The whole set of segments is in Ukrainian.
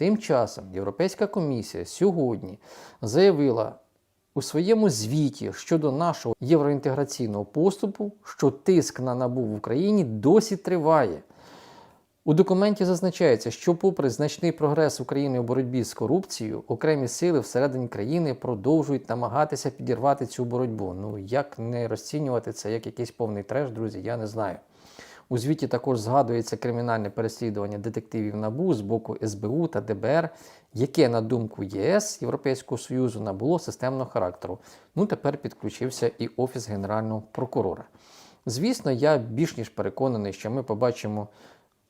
Тим часом Європейська комісія сьогодні заявила у своєму звіті щодо нашого євроінтеграційного поступу, що тиск на набу в Україні досі триває. У документі зазначається, що, попри значний прогрес України у боротьбі з корупцією, окремі сили всередині країни продовжують намагатися підірвати цю боротьбу. Ну як не розцінювати це як якийсь повний треш, друзі, я не знаю. У звіті також згадується кримінальне переслідування детективів НАБУ з боку СБУ та ДБР, яке, на думку ЄС Європейського Союзу, набуло системного характеру. Ну тепер підключився і Офіс Генерального прокурора. Звісно, я більш ніж переконаний, що ми побачимо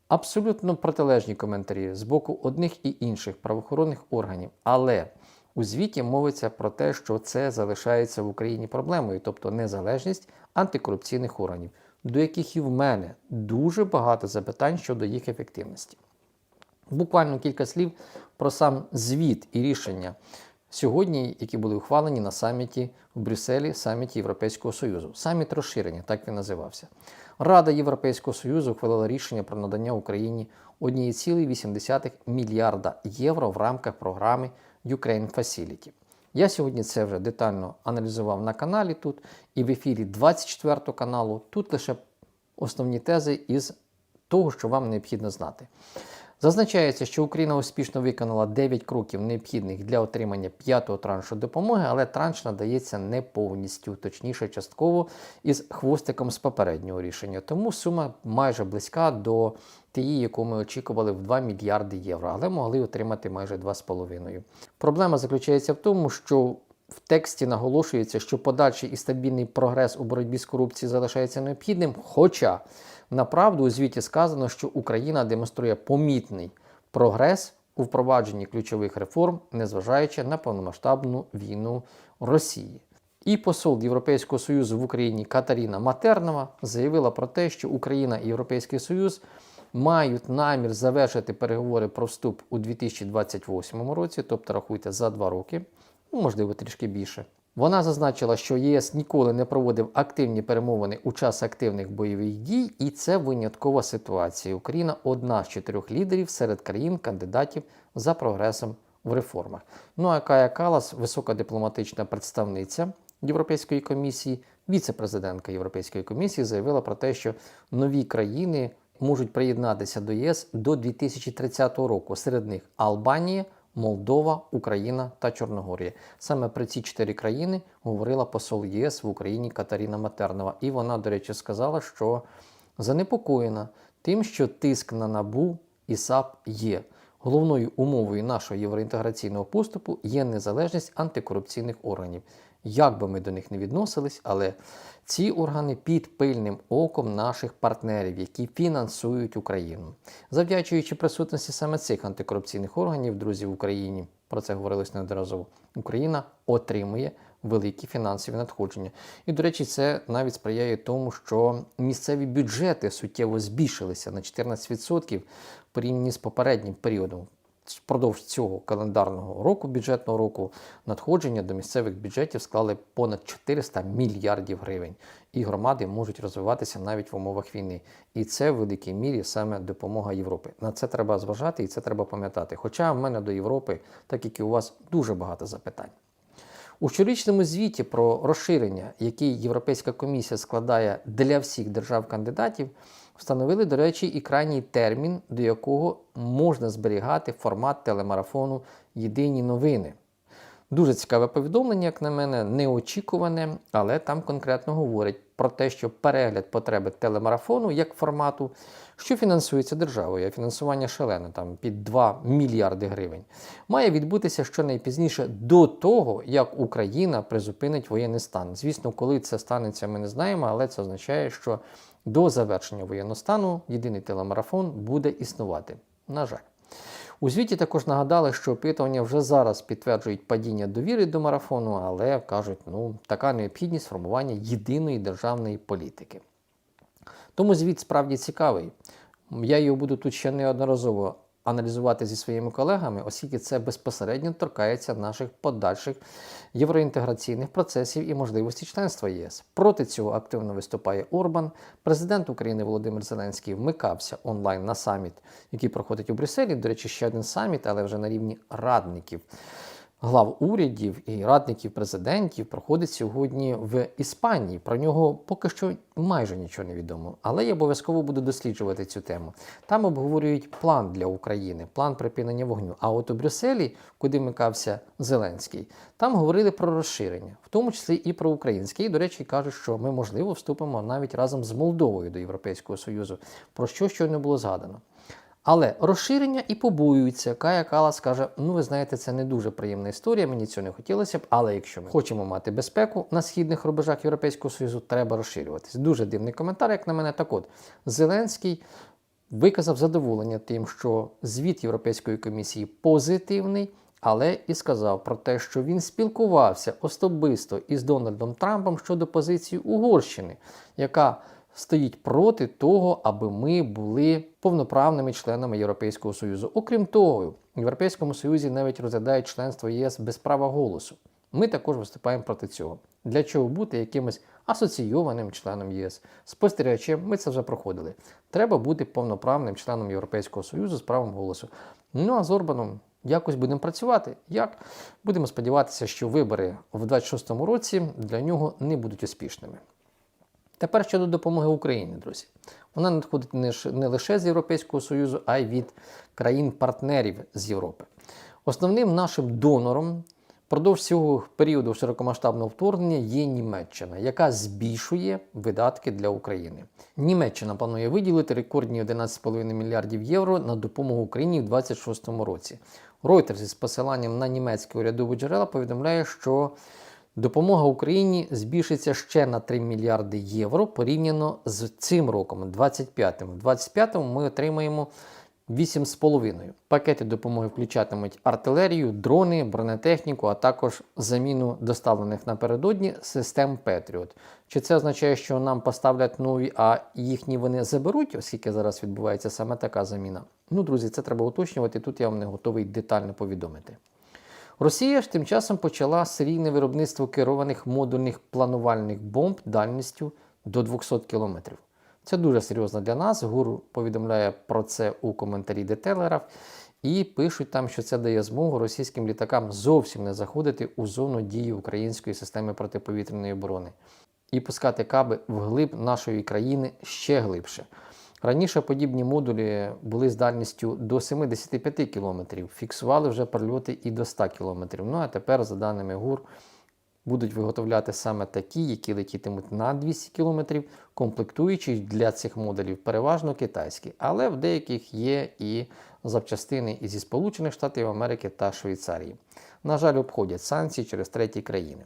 абсолютно протилежні коментарі з боку одних і інших правоохоронних органів. Але у звіті мовиться про те, що це залишається в Україні проблемою, тобто незалежність антикорупційних органів, до яких і в мене дуже багато запитань щодо їх ефективності. Буквально кілька слів про сам звіт і рішення сьогодні, які були ухвалені на саміті в Брюсселі, саміті Європейського Союзу. Саміт розширення, так він називався. Рада Європейського Союзу ухвалила рішення про надання Україні 1,8 мільярда євро в рамках програми Ukraine Facility. Я сьогодні це вже детально аналізував на каналі тут і в ефірі 24 каналу. Тут лише основні тези із того, що вам необхідно знати. Зазначається, що Україна успішно виконала 9 кроків необхідних для отримання п'ятого траншу допомоги, але транш надається не повністю, точніше, частково із хвостиком з попереднього рішення. Тому сума майже близька до тієї, яку ми очікували в 2 мільярди євро, але могли отримати майже 2,5. Проблема заключається в тому, що тексті наголошується, що подальший і стабільний прогрес у боротьбі з корупцією залишається необхідним. Хоча направду у звіті сказано, що Україна демонструє помітний прогрес у впровадженні ключових реформ, незважаючи на повномасштабну війну Росії. І посол Європейського Союзу в Україні Катаріна Матернова заявила про те, що Україна і Європейський Союз мають намір завершити переговори про вступ у 2028 році, тобто рахуйте за два роки, можливо, трішки більше. Вона зазначила, що ЄС ніколи не проводив активні перемовини у час активних бойових дій, і це виняткова ситуація. Україна одна з чотирьох лідерів серед країн-кандидатів за прогресом в реформах. Ну а Кая Калас, висока дипломатична представниця Європейської комісії, віце-президентка Європейської комісії, заявила про те, що нові країни можуть приєднатися до ЄС до 2030 року. Серед них Албанія. Молдова, Україна та Чорногорія. Саме про ці чотири країни говорила посол ЄС в Україні Катаріна Матернова. І вона, до речі, сказала, що занепокоєна тим, що тиск на набу і САП є. Головною умовою нашого євроінтеграційного поступу є незалежність антикорупційних органів. Як би ми до них не відносились, але ці органи під пильним оком наших партнерів, які фінансують Україну. Завдячуючи присутності саме цих антикорупційних органів, друзі, в Україні, про це говорилось неодноразово, Україна отримує великі фінансові надходження. І, до речі, це навіть сприяє тому, що місцеві бюджети суттєво збільшилися на 14% порівняно з попереднім періодом. Впродовж цього календарного року, бюджетного року, надходження до місцевих бюджетів склали понад 400 мільярдів гривень, і громади можуть розвиватися навіть в умовах війни. І це в великій мірі саме допомога Європи. На це треба зважати і це треба пам'ятати. Хоча в мене до Європи, так як і у вас, дуже багато запитань. У щорічному звіті про розширення, який Європейська комісія складає для всіх держав-кандидатів, встановили, до речі, і крайній термін, до якого можна зберігати формат телемарафону Єдині новини. Дуже цікаве повідомлення, як на мене, неочікуване, але там конкретно говорять про те, що перегляд потреби телемарафону як формату, що фінансується державою, а фінансування шалене, там під 2 мільярди гривень, має відбутися щонайпізніше до того, як Україна призупинить воєнний стан. Звісно, коли це станеться, ми не знаємо, але це означає, що до завершення воєнного стану єдиний телемарафон буде існувати. На жаль. У звіті також нагадали, що опитування вже зараз підтверджують падіння довіри до марафону, але кажуть, ну така необхідність формування єдиної державної політики. Тому звіт справді цікавий. Я його буду тут ще неодноразово аналізувати зі своїми колегами, оскільки це безпосередньо торкається наших подальших євроінтеграційних процесів і можливості членства ЄС. Проти цього активно виступає Орбан. Президент України Володимир Зеленський вмикався онлайн на саміт, який проходить у Брюсселі. До речі, ще один саміт, але вже на рівні радників глав урядів і радників президентів проходить сьогодні в Іспанії. Про нього поки що майже нічого не відомо, але я обов'язково буду досліджувати цю тему. Там обговорюють план для України, план припинення вогню. А от у Брюсселі, куди микався Зеленський, там говорили про розширення, в тому числі і про українське. І, до речі, кажуть, що ми можливо вступимо навіть разом з Молдовою до Європейського Союзу, про що щойно було згадано. Але розширення і побоюються. Кая Калас каже: ну ви знаєте, це не дуже приємна історія, мені цього не хотілося б, але якщо ми хочемо мати безпеку на східних рубежах Європейського Союзу, треба розширюватись. Дуже дивний коментар, як на мене. Так от Зеленський виказав задоволення тим, що звіт Європейської комісії позитивний. Але і сказав про те, що він спілкувався особисто із Дональдом Трампом щодо позиції Угорщини, яка стоїть проти того, аби ми були повноправними членами Європейського Союзу. Окрім того, в Європейському Союзі навіть розглядають членство ЄС без права голосу. Ми також виступаємо проти цього. Для чого бути якимось асоційованим членом ЄС? Спостерігачем, ми це вже проходили. Треба бути повноправним членом Європейського Союзу з правом голосу. Ну а з Орбаном якось будемо працювати. Як? Будемо сподіватися, що вибори в 26-му році для нього не будуть успішними. Тепер щодо допомоги Україні, друзі. Вона надходить не, лише з Європейського Союзу, а й від країн-партнерів з Європи. Основним нашим донором впродовж цього періоду широкомасштабного вторгнення є Німеччина, яка збільшує видатки для України. Німеччина планує виділити рекордні 11,5 мільярдів євро на допомогу Україні в 2026 році. Reuters із посиланням на німецькі урядові джерела повідомляє, що Допомога Україні збільшиться ще на 3 мільярди євро порівняно з цим роком, 25-м. В 25-му ми отримаємо 8,5. Пакети допомоги включатимуть артилерію, дрони, бронетехніку, а також заміну доставлених напередодні систем Patriot. Чи це означає, що нам поставлять нові, а їхні вони заберуть, оскільки зараз відбувається саме така заміна? Ну, друзі, це треба уточнювати. Тут я вам не готовий детально повідомити. Росія ж тим часом почала серійне виробництво керованих модульних планувальних бомб дальністю до 200 км. Це дуже серйозно для нас. ГУР повідомляє про це у коментарі детелерів і пишуть там, що це дає змогу російським літакам зовсім не заходити у зону дії української системи протиповітряної оборони і пускати каби вглиб нашої країни ще глибше. Раніше подібні модулі були з дальністю до 75 км, фіксували вже прильоти і до 100 км. Ну а тепер, за даними ГУР, будуть виготовляти саме такі, які летітимуть на 200 км, комплектуючи для цих модулів переважно китайські, але в деяких є і запчастини зі Сполучених Штатів Америки та Швейцарії. На жаль, обходять санкції через треті країни.